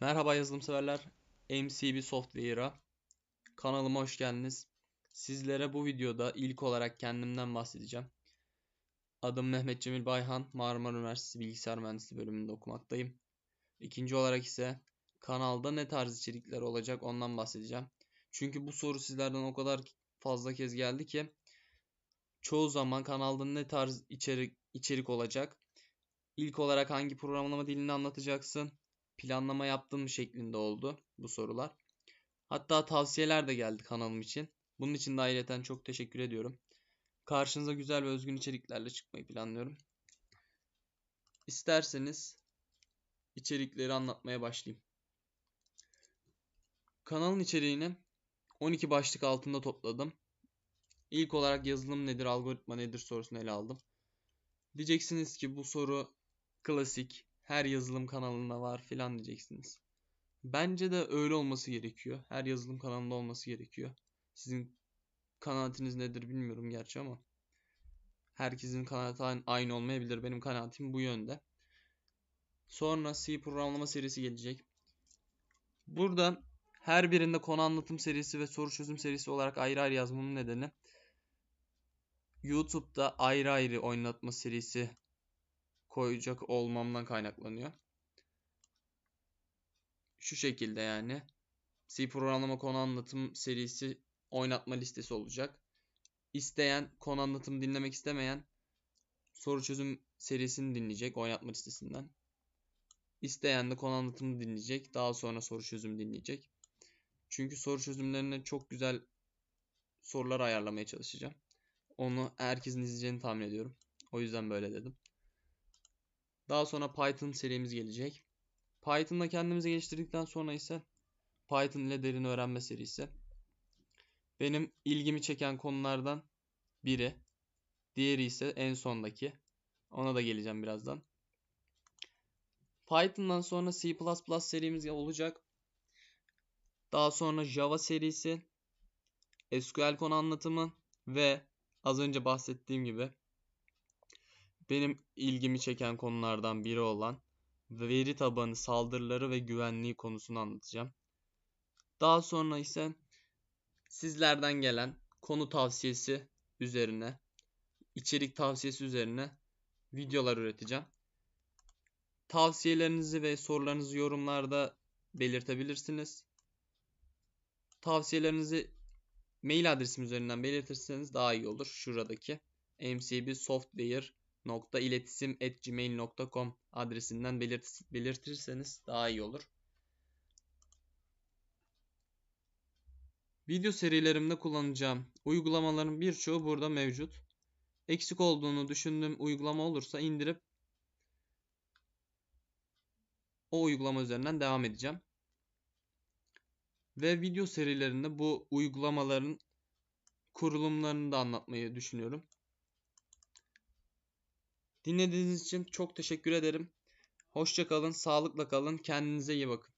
Merhaba yazılım severler. MCB Software'a kanalıma hoş geldiniz. Sizlere bu videoda ilk olarak kendimden bahsedeceğim. Adım Mehmet Cemil Bayhan, Marmara Üniversitesi Bilgisayar Mühendisliği bölümünde okumaktayım. İkinci olarak ise kanalda ne tarz içerikler olacak ondan bahsedeceğim. Çünkü bu soru sizlerden o kadar fazla kez geldi ki çoğu zaman kanalda ne tarz içerik içerik olacak? İlk olarak hangi programlama dilini anlatacaksın? Planlama yaptın mı şeklinde oldu bu sorular. Hatta tavsiyeler de geldi kanalım için. Bunun için de ayrıca çok teşekkür ediyorum. Karşınıza güzel ve özgün içeriklerle çıkmayı planlıyorum. İsterseniz içerikleri anlatmaya başlayayım. Kanalın içeriğini 12 başlık altında topladım. İlk olarak yazılım nedir, algoritma nedir sorusunu ele aldım. Diyeceksiniz ki bu soru klasik, her yazılım kanalında var filan diyeceksiniz. Bence de öyle olması gerekiyor. Her yazılım kanalında olması gerekiyor. Sizin kanaatiniz nedir bilmiyorum gerçi ama herkesin kanaati aynı olmayabilir. Benim kanaatim bu yönde. Sonra C programlama serisi gelecek. Burada her birinde konu anlatım serisi ve soru çözüm serisi olarak ayrı ayrı yazmamın nedeni YouTube'da ayrı ayrı oynatma serisi koyacak olmamdan kaynaklanıyor. Şu şekilde yani. C programlama konu anlatım serisi oynatma listesi olacak. İsteyen konu anlatım dinlemek istemeyen soru çözüm serisini dinleyecek oynatma listesinden. İsteyen de konu anlatımı dinleyecek. Daha sonra soru çözüm dinleyecek. Çünkü soru çözümlerine çok güzel sorular ayarlamaya çalışacağım. Onu herkesin izleyeceğini tahmin ediyorum. O yüzden böyle dedim. Daha sonra Python serimiz gelecek. Python'da kendimizi geliştirdikten sonra ise Python ile derin öğrenme serisi. Benim ilgimi çeken konulardan biri. Diğeri ise en sondaki. Ona da geleceğim birazdan. Python'dan sonra C++ serimiz olacak. Daha sonra Java serisi, SQL konu anlatımı ve az önce bahsettiğim gibi benim ilgimi çeken konulardan biri olan veri tabanı saldırıları ve güvenliği konusunu anlatacağım. Daha sonra ise sizlerden gelen konu tavsiyesi üzerine, içerik tavsiyesi üzerine videolar üreteceğim. Tavsiyelerinizi ve sorularınızı yorumlarda belirtebilirsiniz. Tavsiyelerinizi mail adresim üzerinden belirtirseniz daha iyi olur. Şuradaki mcb software iletişim@gmail.com adresinden belirt belirtirseniz daha iyi olur. Video serilerimde kullanacağım uygulamaların birçoğu burada mevcut. Eksik olduğunu düşündüğüm uygulama olursa indirip o uygulama üzerinden devam edeceğim. Ve video serilerinde bu uygulamaların kurulumlarını da anlatmayı düşünüyorum. Dinlediğiniz için çok teşekkür ederim. Hoşça kalın, sağlıkla kalın, kendinize iyi bakın.